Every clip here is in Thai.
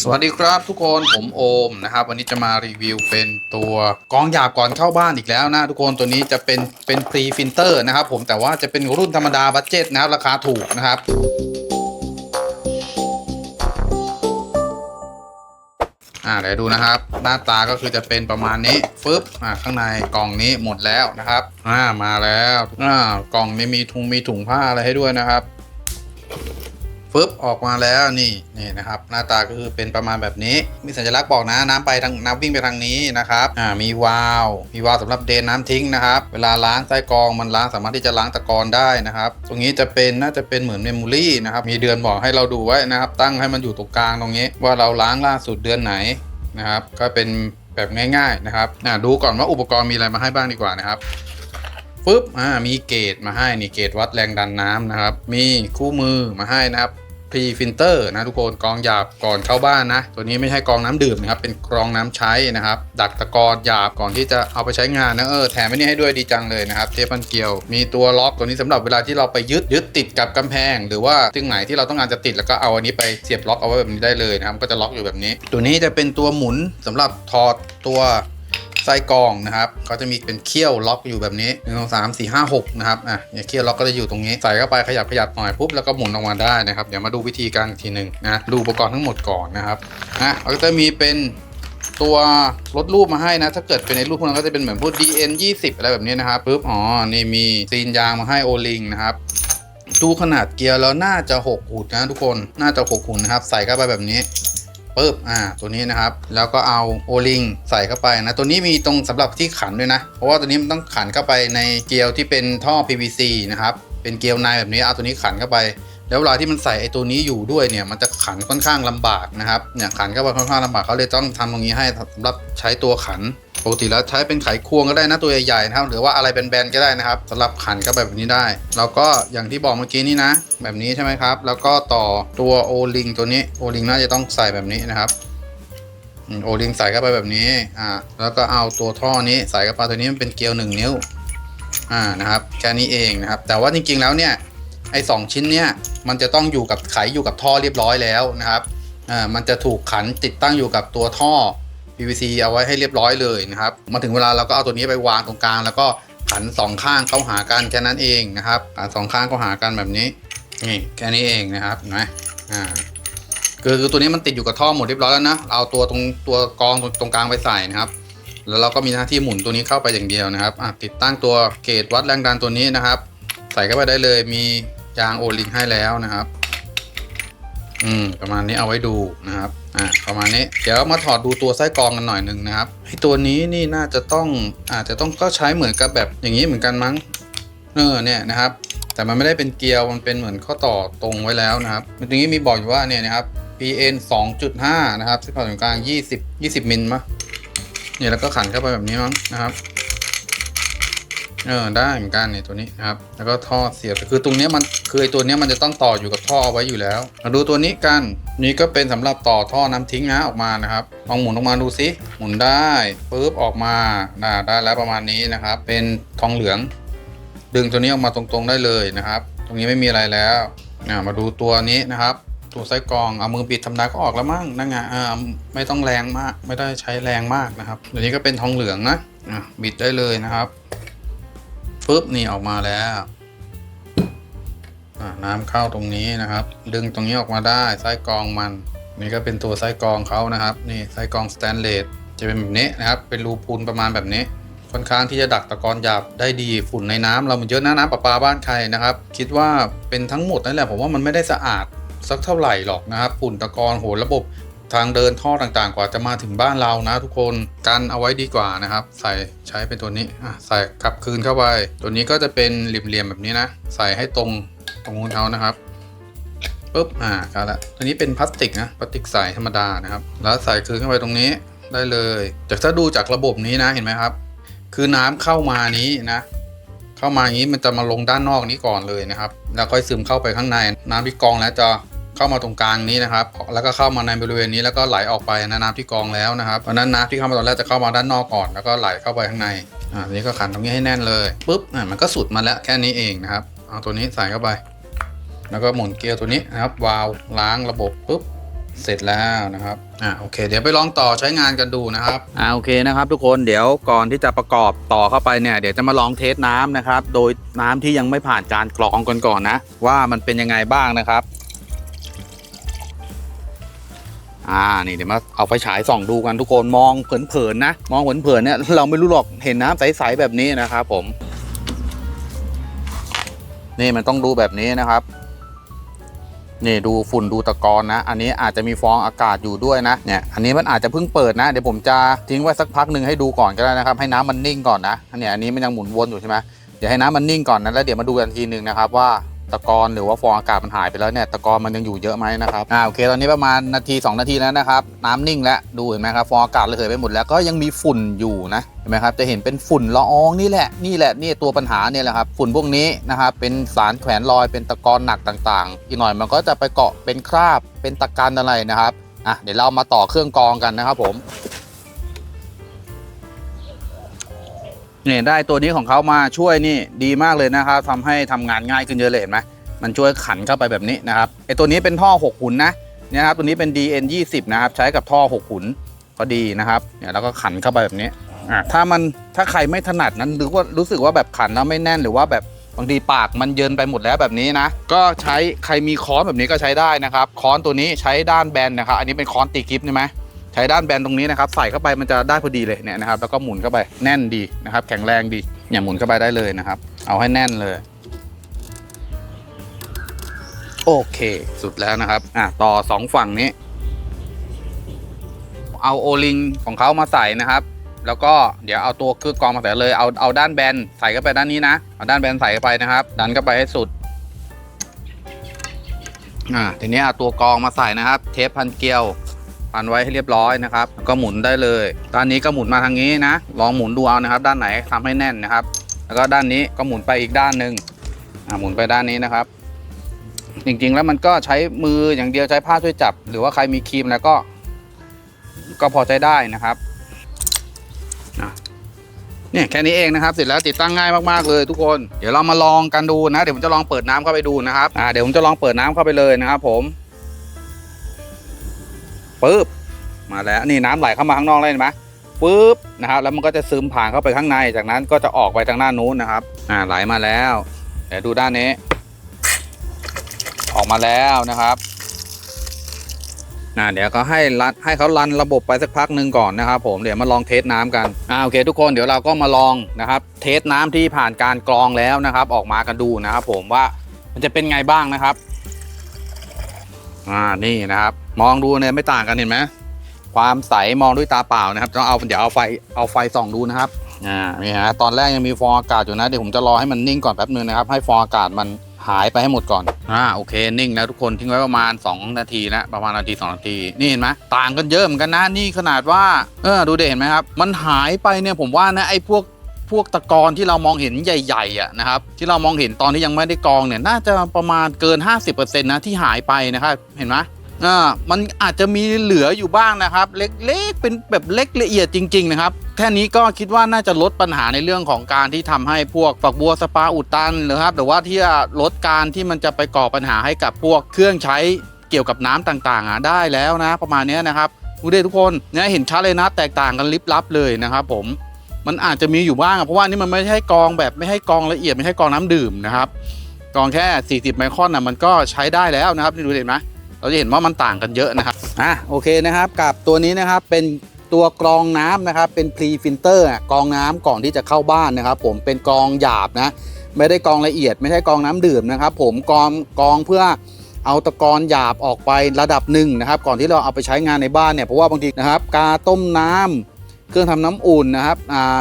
สวัสดีครับทุกคนผมโอมนะครับ วันนี้จะมารีวิวเป็นตัวกองหยาบก่อนเข้าบ้านอีกแล้วนะทุกคนตัวนี้จะเป็นเป็นพรีฟิลเตอร์นะครับ ผมแต่ว่าจะเป็นรุ่นธรรมดาบัตเจ็ตนะครับ ราคาถูกนะครับอ่าเดี๋ยวดูนะครับ หน้าตาก็คือจะเป็นประมาณนี้ฟึบอ่าข้างในกล่องนี้หมดแล้วนะครับอ่ามาแล้วอ่ากล่องนี้มีถุงมีถุงผ้าอะไรให้ด้วยนะครับ ฟึบออกมาแล้วนี่นี่นะครับหน้าตาก็คือเป็นประมาณแบบนี้ มีสัญลักษณ์บอกนะน้ำไปทางน้ำวิ่งไปทางนี้นะครับอ่ามีวาล์วมีวาล์วสำหรับเดนน้ำทิ้งนะครับ เวลาล้างไส้กรองมันล้างสามารถที่จะล้างตะกอนได้นะครับ ตรงนี้จะเป็นน่าจะเป็นเหมือนเมมโมรี่นะครับมีเดือนบอกให้เราดูไว้นะครับ ตั้งให้มันอยู่ตรงกลางตรงนี้ ว่าเราล้างล่าสุดเดือนไหนนะครับก็เป็นแบบง่ายๆนะครับอะดูก่อนว่าอุปกรณ์มีอะไรมาให้บ้างดีกว่านะครับฟึบอ่ามีเกจมาให้นี่เกจวัดแรงดันน้ำนะครับ มีคู่มือมาให้นะครับ พรีฟิลเตอร์นะทุกคนกรองหยาบก่อนเข้าบ้านนะ ตัวนี้ไม่ใช่กรองน้ำดื่มนะครับ เป็นกรองน้ำใช้นะครับ ดักตะกอนหยาบก่อนที่จะเอาไปใช้งานนะเออแถมไม่นี่ให้ด้วยดีจังเลยนะครับเทปันเกลียว มีตัวล็อกตัวนี้สำหรับเวลาที่เราไปยึดยึดติดกับกำแพง หรือว่าซึ่งไหนที่เราต้องการจะติดแล้วก็เอาอันนี้ไปเสียบล็อกเอาไว้แบบนี้ได้เลยนะครับก็จะล็อกอยู่แบบนี้ ตัวนี้จะเป็นตัวหมุนสำหรับถอดตัว ไส้กรองนะครับเขาจะมีเป็นเขี้ยวล็อกอยู่แบบนี้หนึ่งสองสามสี่ห้าหกนะครับอะเนี่ยเขี้ยวล็อกก็จะอยู่ตรงนี้ใส่เข้าไปขยับขยับหน่อยปุ๊บแล้วก็หมุนออกมาได้นะครับเดี๋ยวมาดูวิธีการอีกทีหนึ่งนะดูอุปกรณ์ทั้งหมดก่อนนะครับอะแล้วก็จะมีเป็นตัวลดรูปมาให้นะ ถ้าเกิดเป็นในรูปพวกนั้นก็จะเป็นเหมือนพวก DN 20 อะไรแบบนี้นะครับปุ๊บอ๋อนี่มีซีนยางมาให้โอลิงนะครับดูขนาดเกียร์แล้วน่าจะ6หุ่นนะทุกคนน่าจะ6หุ่นนะครับใส่เข้าไปแบบนี้ ปึ๊บอ่าตัวนี้นะครับ แล้วก็เอาโอลิงใส่เข้าไปนะ ตัวนี้มีตรงสำหรับที่ขันด้วยนะ เพราะว่าตัวนี้มันต้องขันเข้าไปในเกลียวที่เป็นท่อ PVC นะครับ เป็นเกลียวในแบบนี้เอาตัวนี้ขันเข้าไป แล้วเวลาที่มันใส่ไอ้ตัวนี้อยู่ด้วยเนี่ย มันจะขันค่อนข้างลำบากนะครับ เนี่ยขันเข้าไปค่อนข้างลำบากเขาเลยต้องทำตรงนี้ให้สำหรับใช้ตัวขัน ปกติแล้วใช้เป็นไขควงก็ได้นะตัวใหญ่ๆนะครับ หรือว่าอะไรแบนๆก็ได้นะครับสำหรับขันเข้าไปแบบนี้ได้แล้วก็อย่างที่บอกเมื่อกี้นี้นะ แบบนี้ใช่ไหมครับ แล้วก็ต่อตัวโอลิงตัวนี้โอลิงน่าจะต้องใส่แบบนี้นะครับโอลิงใส่เข้าไปแบบนี้อ่าแล้วก็เอาตัวท่อนี้ใส่เข้าไปตัวนี้มันเป็นเกลียวหนึ่งนิ้วอ่านะครับแค่นี้เองนะครับ แต่ว่าจริงๆแล้วเนี่ยไอ้สองชิ้นเนี่ยมันจะต้องอยู่กับไขอยู่กับท่อเรียบร้อยแล้วนะครับอ่ามันจะถูกขันติดตั้งอยู่กับตัวท่อ PVC เอาไว้ให้เรียบร้อยเลยนะครับมาถึงเวลาเราก็เอาตัวนี้ไปวางตรงกลาง แล้วก็ขันสองข้างเข้าหากันแค่นั้นเองนะครับขันสองข้างเข้าหากันแบบนี้นี่แค่นี้เองนะครับเห็นไหมอ่าคือคือตัวนี้มันติดอยู่กับท่อหมดเรียบร้อยแล้วนะเอาตัวตรงตัวกองตรงตรงกลางไปใส่นะครับ แล้วเราก็มีหน้าที่หมุนตัวนี้เข้าไปอย่างเดียวนะครับติดตั้งตัวเกจวัดแรงดันตัวนี้นะครับ ใส่เข้าไปได้เลยมียางโอลิงให้แล้วนะครับ อืมประมาณนี้เอาไว้ดูนะครับ อ่าประมาณนี้เดี๋ยวมาถอดดูตัวไส้กรองกันหน่อยหนึ่งนะครับไอตัวนี้นี่น่าจะต้องอาจจะต้องก็ใช้เหมือนกับแบบอย่างนี้เหมือนกันมั้งเออเนี่ยนะครับ แต่มันไม่ได้เป็นเกลียวมันเป็นเหมือนข้อต่อตรงไว้แล้วนะครับตรงนี้มีบอกอยู่ว่าเนี่ยนะครับ PN 2.5 นะครับเส้นผ่าศูนย์กลาง 20 20มิลมะเนี่ยแล้วก็ขันเข้าไปแบบนี้มั้งนะครับ เออได้เหมือนกันเนี่ยตัวนี้นะครับ แล้วก็ท่อเสียบคือตรงนี้มันคือไอตัวนี้มันจะต้องต่ออยู่กับท่อเอาไว้อยู่แล้วมาดูตัวนี้กันนี่ก็เป็นสำหรับต่อท่อน้ำทิ้งนะออกมานะครับลองหมุนออกมาดูสิหมุนได้ปุ๊บออกมาน่าได้แล้วประมาณนี้นะครับ เป็นทองเหลือง ดึงตัวนี้ออกมาตรงๆได้เลยนะครับ ตรงนี้ไม่มีอะไรแล้วอ่ามาดูตัวนี้นะครับตัวไส้กรองเอามือปิดธรรมดาก็ออกแล้วมั้งนั่นไงอ่าไม่ต้องแรงมาก ไม่ได้ใช้แรงมากนะครับตัวนี้ก็เป็นทองเหลืองนะอะบิดได้เลยนะครับ ปุ๊บนี่ออกมาแล้วน้ำเข้าตรงนี้นะครับ ดึงตรงนี้ออกมาได้ไส้กรองมัน นี่ก็เป็นตัวไส้กรองเขานะครับ นี่ไส้กรองสแตนเลสจะเป็นแบบนี้นะครับ เป็นรูพูนประมาณแบบนี้ค่อนข้างที่จะดักตะกอนหยาบได้ดีฝุ่นในน้ำเรามันเยอะนะน้ำประปาบ้านใครนะครับ คิดว่าเป็นทั้งหมดนั่นแหละผมว่ามันไม่ได้สะอาดสักเท่าไหร่หรอกนะครับฝุ่นตะกอนโหระบบ ทางเดินท่อต่างๆ กว่าจะมาถึงบ้านเรานะทุกคนกันเอาไว้ดีกว่านะครับ ใส่ใช้เป็นตัวนี้ใส่กลับคืนเข้าไป ตัวนี้ก็จะเป็นเหลี่ยมๆแบบนี้นะ ใส่ให้ตรงตรงนู้นเขานะครับปุ๊บอ่าครับละตัวนี้เป็นพลาสติกนะพลาสติกใสธรรมดานะครับ แล้วใส่คืนเข้าไปตรงนี้ได้เลยจากถ้าดูจากระบบนี้นะเห็นไหมครับ คือน้ำเข้ามานี้นะ เข้ามาอย่างนี้มันจะมาลงด้านนอกนี้ก่อนเลยนะครับ แล้วค่อยซึมเข้าไปข้างใน น้ำที่กองแล้วจะ เข้ามาตรงกลางนี้นะครับ แล้วก็เข้ามาในบริเวณนี้แล้วก็ไหลออกไปนะน้ำที่กองแล้วนะครับเพราะนั้นน้ำที่เข้ามาตอนแรกจะเข้ามาด้านนอกก่อน แล้วก็ไหลเข้าไปข้างในอ่านี้ก็ขันตรงนี้ให้แน่นเลยปุ๊บอ่ามันก็สุดมาแล้วแค่นี้เองนะครับเอาตัวนี้ใส่เข้าไป แล้วก็หมุนเกียร์ตัวนี้นะครับวาล์วล้างระบบปุ๊บเสร็จแล้วนะครับ อ่า โอเค เดี๋ยวไปลองต่อใช้งานกันดูนะครับ อ่า โอเคนะครับทุกคน เดี๋ยวก่อนที่จะประกอบต่อเข้าไปเนี่ย เดี๋ยวจะมาลองเทสน้ำนะครับ โดยน้ำที่ยังไม่ผ่านการกรองกันก่อนนะ ว่ามันเป็นยังไงบ้างนะครับ อ่านี่เดี๋ยวมาเอาไฟฉายส่องดูกันทุกคนมองเผินๆนะ มองเผินๆเนี่ยเราไม่รู้หรอกเห็นน้ำใสๆแบบนี้นะครับผม นี่มันต้องดูแบบนี้นะครับนี่ดูฝุ่นดูตะกอนนะ อันนี้อาจจะมีฟองอากาศอยู่ด้วยนะเนี่ยอันนี้มันอาจจะเพิ่งเปิดนะ เดี๋ยวผมจะทิ้งไว้สักพักหนึ่งให้ดูก่อนก็ได้นะครับ ให้น้ำมันนิ่งก่อนนะอันเนี้ยอันนี้มันยังหมุนวนอยู่ใช่ไหมเดี๋ยวให้น้ำมันนิ่งก่อนนะแล้วเดี๋ยวมาดูกันทีหนึ่งนะครับว่า ตะกอนหรือว่าฟองอากาศมันหายไปแล้วเนี่ยตะกอนมันยังอยู่เยอะไหมนะครับอ่าโอเคตอนนี้ประมาณนาที 2 นาทีแล้วนะครับน้ำนิ่งแล้วดูเห็นไหมครับฟองอากาศระเหยไปหมดแล้วก็ยังมีฝุ่นอยู่นะเห็นไหมครับจะเห็นเป็นฝุ่นละอองนี่แหละนี่แหละนี่ตัวปัญหาเนี่ยแหละครับฝุ่นพวกนี้นะครับเป็นสารแขวนลอยเป็นตะกอนหนักต่างๆ อีกหน่อยมันก็จะไปเกาะเป็นคราบเป็นตะกันอะไรนะครับอะเดี๋ยวเรามาต่อเครื่องกรองกันนะครับผม เนี่ยได้ตัวนี้ของเขามาช่วยนี่ดีมากเลยนะครับทำให้ทำงานง่ายขึ้นเยอะเลยเห็นไหมมันช่วยขันเข้าไปแบบนี้นะครับไอตัวนี้เป็นท่อ 6 หุนนะเนี่ยครับตัวนี้เป็น DN 20นะครับใช้กับท่อ 6 หุนก็ดีนะครับเนี่ยแล้วก็ขันเข้าไปแบบนี้อะถ้ามันถ้าใครไม่ถนัดนั้นหรือว่ารู้สึกว่าแบบขันแล้วไม่แน่นหรือว่าแบบบางทีปากมันเยินไปหมดแล้วแบบนี้นะ ก็ใช้ใครมีค้อนแบบนี้ก็ใช้ได้นะครับค้อนตัวนี้ใช้ด้านแบนนะครับอันนี้เป็นค้อนตีกิฟใช่ไหม ใช้ด้านแบนตรงนี้นะครับ ใส่เข้าไปมันจะได้พอดีเลยเนี่ยนะครับ แล้วก็หมุนเข้าไปแน่นดีนะครับ แข็งแรงดีเนี่ยหมุนเข้าไปได้เลยนะครับ เอาให้แน่นเลย โอเค สุดแล้วนะครับ อะต่อสองฝั่งนี้ เอาโอลิงของเขามาใส่นะครับแล้วก็เดี๋ยวเอาตัวเครื่องกรองมาใส่เลยเอาเอาด้านแบนใส่เข้าไปด้านนี้นะเอาด้านแบนใส่เข้าไปนะครับดันเข้าไปให้สุดอ่าทีนี้เอาตัวกรองมาใส่นะครับ เทปพันเกลียว พันไว้ให้เรียบร้อยนะครับแล้วก็หมุนได้เลยด้านนี้ก็หมุนมาทางนี้นะ ลองหมุนดูเอานะครับ ด้านไหนทำให้แน่นนะครับ แล้วก็ด้านนี้ก็หมุนไปอีกด้านหนึ่งหมุนไปด้านนี้นะครับ จริงๆแล้วมันก็ใช้มืออย่างเดียวใช้ผ้าช่วยจับ หรือว่าใครมีครีมแล้วก็ ก็พอใช้ได้นะครับเนี่ยแค่นี้เองนะครับเสร็จแล้วติดตั้งง่ายมากๆเลยทุกคนเดี๋ยวเรามาลองกันดูนะ เดี๋ยวผมจะลองเปิดน้ำเข้าไปดูนะครับอ่าเดี๋ยวผมจะลองเปิดน้ำเข้าไปเลยนะครับผม ปึ๊บมาแล้วนี่น้ำไหลเข้ามาข้างนอกเลยเห็นไหมปึ๊บนะครับแล้วมันก็จะซึมผ่านเข้าไปข้างใน จากนั้นก็จะออกไปทางด้านนู้นนะครับอ่าไหลมาแล้วเดี๋ยวดูด้านนี้ ออกมาแล้วนะครับอ่าเดี๋ยวเขาให้รันให้เขารันระบบไปสักพักหนึ่งก่อนนะครับ ผมเดี๋ยวมาลองเทสน้ำกันอ่าโอเค ทุกคนเดี๋ยวเราก็มาลองนะครับ เทสน้ำที่ผ่านการกรองแล้วนะครับ ออกมากันดูนะครับ ผมว่ามันจะเป็นไงบ้างนะครับอ่านี่นะครับ มองดูเนี่ยไม่ต่างกันเห็นไหมความใสมองด้วยตาเปล่านะครับต้องเอาเดี๋ยวเอาไฟเอาไฟส่องดูนะครับอ่านี่ฮะตอนแรกยังมีฟองอากาศอยู่นะเดี๋ยวผมจะรอให้มันนิ่งก่อนแป๊บนึงนะครับให้ฟองอากาศมันหายไปให้หมดก่อนอ่าโอเคนิ่งแล้วทุกคนทิ้งไว้ประมาณ 2 นาทีนะประมาณนาที2นาทีนี่เห็นไหมต่างกันเยอะเหมือนกันนะนี่ขนาดว่าเออดูเด็เห็นไหมครับมันหายไปเนี่ยผมว่านะไอ้พวกพวกตะกอนที่เรามองเห็นใหญ่ๆอะนะครับที่เรามองเห็นตอนที่ยังไม่ได้กองเนี่ยน่าจะประมาณเกิน 50%นะที่หายไปนะครับเห็นไหม อ่ามันอาจจะมีเหลืออยู่บ้างนะครับ เล็กๆเป็นแบบเล็กละเอียดจริง ๆ นะครับแค่นี้ก็คิดว่าน่าจะลดปัญหาในเรื่องของการที่ทำให้พวกฝักบัวสปาอุดตันหรือครับหรือว่าที่จะลดการที่มันจะไปก่อปัญหาให้กับพวกเครื่องใช้เกี่ยวกับน้ำต่างๆได้แล้วนะ ประมาณนี้นะครับดูดิทุกคนเนี่ยเห็นชัดเลยนะแตกต่างกันลิบลับเลยนะครับผมมันอาจจะมีอยู่บ้างเพราะว่านี่มันไม่ใช่กองแบบไม่ให้กองละเอียดไม่ใช่กองน้ำดื่มนะครับกองแค่ 40 ไมครอนนะมันก็ใช้ได้แล้วนะครับดูเห็นไหม เราจะเห็นว่ามันต่างกันเยอะนะครับอะโอเคนะครับกับตัวนี้นะครับเป็นตัวกรองน้ำนะครับเป็นพรีฟิลเตอร์กรองน้ำก่อนที่จะเข้าบ้านนะครับ ผมเป็นกรองหยาบนะไม่ได้กรองละเอียด ไม่ใช่กรองน้ำดื่มนะครับ ผมกรองกรองเพื่อเอาตะกอนหยาบออกไประดับหนึ่งนะครับ ก่อนที่เราเอาไปใช้งานในบ้านเนี่ยเพราะว่าบางทีนะครับกาต้มน้ำ เครื่องทำน้ำอุ่นนะครับ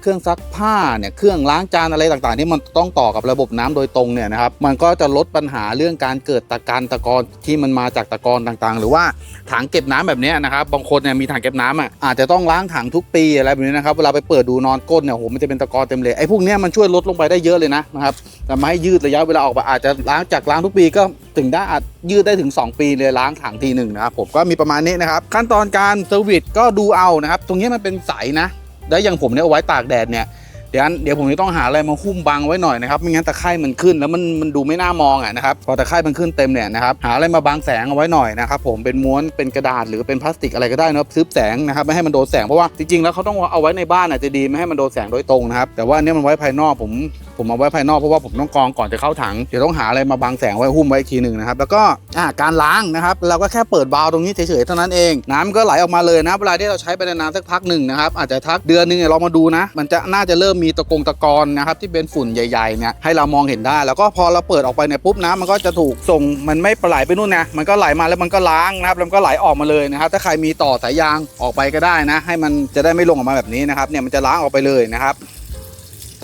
เครื่องซักผ้าเนี่ยเครื่องล้างจานอะไรต่างๆ ที่มันต้องต่อกับระบบน้ำโดยตรงเนี่ยนะครับมันก็จะลดปัญหาเรื่องการเกิดตะการตะกอนที่มันมาจากตะกอนต่างๆ หรือว่าถังเก็บน้ำแบบนี้นะครับบางคนเนี่ยมีถังเก็บน้ำอะอาจจะต้องล้างถังทุกปีอะไรแบบนี้นะครับเวลาไปเปิดดูนอนก้นเนี่ยโหมันจะเป็นตะกอนเต็มเลยไอ้พวกเนี้ยมันช่วยลดลงไปได้เยอะเลยนะนะครับทำให้ยืดระยะเวลาออกไปอาจจะล้างจากล้างทุกปีก็ถึงได้อัดยืดได้ถึง 2 ปีเลยล้างถังทีหนึ่งนะครับผมก็มีประมาณนี้นะครับ ขั้นตอนการเซอร์วิสก็ดูเอานะครับ ตรงนี้มันเป็นใสนะ แล้วอย่างผมเนี่ยเอาไว้ตากแดดเนี่ย เดี๋ยวเดี๋ยวผมจะต้องหาอะไรมาหุ้มบังไว้หน่อยนะครับไม่งั้นตะไคร่มันขึ้นแล้วมันมันดูไม่น่ามองอะนะครับพอตะไคร่มันขึ้นเต็มเนี่ยนะครับหาอะไรมาบังแสงเอาไว้หน่อยนะครับผมเป็นม้วนเป็นกระดาษหรือเป็นพลาสติกอะไรก็ได้นะครับทึบแสงนะครับไม่ให้มันโดนแสงเพราะว่าจริงๆแล้วเขาต้องเอาไว้ในบ้านอาจจะดีไม่ให้มันโดนแสงโดยตรงนะครับแต่ว่านเนี้ยมันไว้ภายนอกผมผมเอาไว้ภายนอกเพราะว่าผมต้องกรองก่อนจะเข้าถังเดี๋ยวต้องหาอะไรมาบังแสงไว้หุ้มไว้อีกทีหนึ่งนะครับแล้วก็อ่าการล้างนะครับเราก็แค่เปิดวาล์วตรงนี้เฉยๆเท่านั้นเอง น้ำก็ไหลออกมาเลยนะเวลาที่เราใช้ไปนานสักพักหนึ่งนะครับอาจจะทักเดือนหนึงเนี่ยลองมาดูนะ มันจะน่าจะเริ่มมีตะกงตะกอนนะครับที่เป็นฝุ่นใหญ่ๆเนี่ยให้เรามองเห็นได้ แล้วก็พอเราเปิดออกไปเนี่ยปุ๊บน้ำมันก็จะถูกส่งมันไม่ไหลไปนู่นนะมันก็ไหลมาแล้วมันก็ล้างนะครับแล้วมันก็ไหลออกมาเลยนะครับถ้าใครมีต่อสายยางออกไปก็ได้นะ ให้มันจะได้ไม่ลงออกมาแบบนี้นะครับเนี่ยมันจะล้างออกไปเลยนะครับ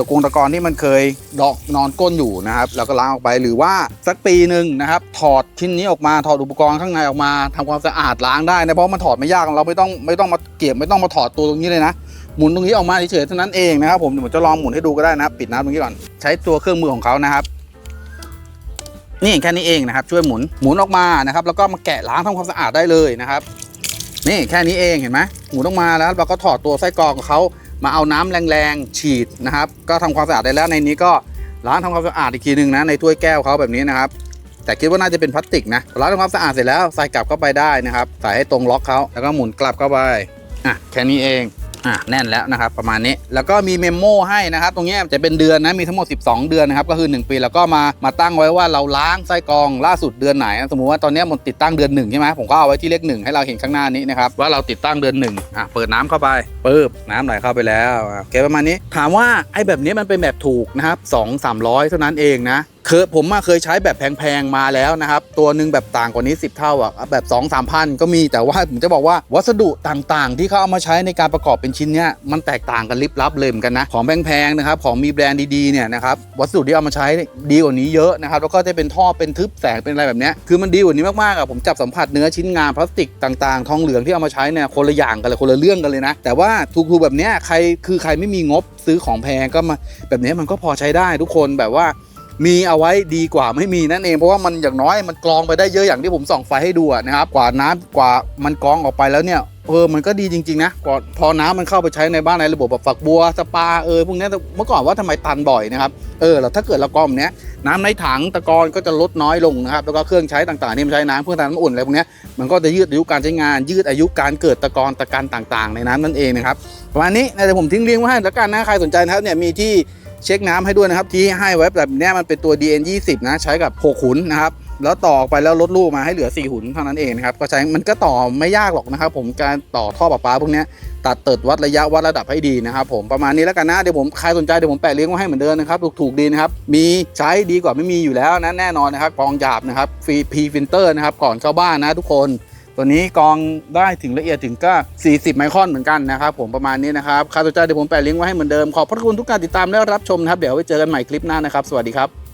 ตะกงตะกอนที่มันเคยดอกนอนก้นอยู่นะครับแล้วก็ล้างออกไปหรือว่าสักปีหนึ่งนะครับ ถอดชิ้นนี้ออกมาถอดอุปกรณ์ข้างในออกมาทำความสะอาดล้างได้นะเพราะมันถอดไม่ยากเราไม่ต้องไม่ต้องมาเก็บไม่ต้องมาถอดตัวตรงนี้เลยนะ หมุนตรงนี้ออกมาเฉยๆเท่านั้นเองนะครับผมเดี๋ยวผมจะลองหมุนให้ดูก็ได้นะครับ ปิดน้ำตรงนี้ก่อนใช้ตัวเครื่องมือของเขานะครับ นี่แค่นี้เองนะครับ ช่วยหมุนหมุนออกมานะครับ แล้วก็มาแกะล้างทำความสะอาดได้เลยนะครับ นี่แค่นี้เองเห็นไหมหมุนออกมาแล้วเราก็ถอดตัวไส้กรองของเขามาเอาน้ำแรงๆ ฉีดนะครับ ก็ทำความสะอาดได้แล้วในนี้ก็ล้างทำความสะอาดอีกทีหนึ่งนะในถ้วยแก้วเขาแบบนี้นะครับแต่คิดว่าน่าจะเป็นพลาสติกนะล้างทำความสะอาดเสร็จแล้วใส่กลับเข้าไปได้นะครับ ใส่ให้ตรงล็อกเขาแล้วก็หมุนกลับเข้าไปอะแค่นี้เอง อะแน่นแล้วนะครับประมาณนี้แล้วก็มีเมมโมให้นะครับตรงนี้จะเป็นเดือนนะมีทั้งหมด 12 เดือนนะครับก็คือ 1 ปีแล้วก็มามาตั้งไว้ว่าเราล้างไส้กรองล่าสุดเดือนไหน สมมุติว่าตอนนี้มันติดตั้งเดือนหนึ่งใช่ไหมผมก็เอาไว้ที่เลขหนึ่งให้เราเห็นข้างหน้านี้นะครับว่าเราติดตั้งเดือนหนึ่งอะเปิดน้ำเข้าไปปึ๊บน้ำไหลเข้าไปแล้วโอเคประมาณนี้ ถามว่าไอ้แบบนี้มันเป็นแบบถูกนะครับสองสามร้อยเท่านั้นเองนะเคยผมมาเคยใช้แบบแพงๆมาแล้วนะครับ ตัวหนึ่งแบบต่างกว่านี้ 10 เท่าอะแบบ 2 3 0 0พันก็มีแต่ว่าผมจะบอกว่าวัสดุต่างๆ ที่เขาเอามาใช้ในการประกอบเป็นชิ้นเนี้ยมันแตกต่างกันลิบลับเลยเหมือนกันนะ ของแพงๆนะครับ ของมีแบรนด์ดีๆเนี่ยนะครับวัสดุที่เอามาใช้ดีกว่านี้เยอะนะครับ แล้วก็จะเป็นท่อเป็นทึบแสงเป็นอะไรแบบเนี้ยคือมันดีกว่านี้มากๆอะผมจับสัมผัสเนื้อชิ้นงานพลาสติกต่างๆ ทองเหลืองที่เอามาใช้เนี่ยคนละอย่างกันเลยคนละเรื่องกันเลยนะ แต่ว่าถูกๆแบบเนี้ยใครคือใครไม่มีงบซื้อของแพงก็มาแบบเนี้มันก็พอใช้ได้ทุกคนแบบว่า มีเอาไว้ดีกว่าไม่มีนั่นเองเพราะว่ามันอย่างน้อยมันกรองไปได้เยอะอย่างที่ผมส่องไฟให้ดูนะครับกว่าน้ำกว่ามันกรองออกไปแล้วเนี่ยเออมันก็ดีจริงๆนะกว่าพอน้ำมันเข้าไปใช้ในบ้านในระบบแบบฝักบัวสปาเออพวกนี้เมื่อก่อนว่าทำไมตันบ่อยนะครับเออแล้วถ้าเกิดเรากรองเนี้ยน้ำในถังตะกอนก็จะลดน้อยลงนะครับแล้วก็เครื่องใช้ต่างๆที่มันใช้น้ำเครื่องทำน้ำอุ่นอะไรพวกนี้มันก็จะยืดอายุการใช้งาน ยืดอายุการเกิดตะกอนตะกันต่างๆ ในน้ำนั่นเองนะครับประมาณนี้นะเดี๋ยวผมทิ้งลิงก์ไว้ให้แล้วกันนะใครสนใจนะครับเนี่ยมีที่ เช็คน้ำให้ด้วยนะครับที่ให้ไว้แบบนี้มันเป็นตัว DN 20นะใช้กับ6หุนนะครับแล้วต่อไปแล้วลดลูกมาให้เหลือ 4 หุนเท่านั้นเองนะครับก็ใช้มันก็ต่อไม่ยากหรอกนะครับ ผมการต่อท่อประปาพวกนี้ตัดเติดวัดระยะวัดระดับให้ดีนะครับ ผมประมาณนี้แล้วกันนะเดี๋ยวผมใครสนใจเดี๋ยวผมแปะลิงก์ไว้ให้เหมือนเดิมนะครับถูกๆดีนะครับมีใช้ดีกว่าไม่มีอยู่แล้วนะแน่นอนนะครับกองหยาบนะครับฟรีพีฟิลเตอร์นะครับก่อนเข้าบ้านนะทุกคน ตัวนี้กองได้ถึงละเอียดถึงก็ 40 ไมครอนเหมือนกันนะครับผมประมาณนี้นะครับใครสนใจเดี๋ยวผมแปะลิงก์ไว้ให้เหมือนเดิมขอบพระคุณทุกการติดตามและรับชมนะครับเดี๋ยวไว้เจอกันใหม่คลิปหน้านะครับสวัสดีครับ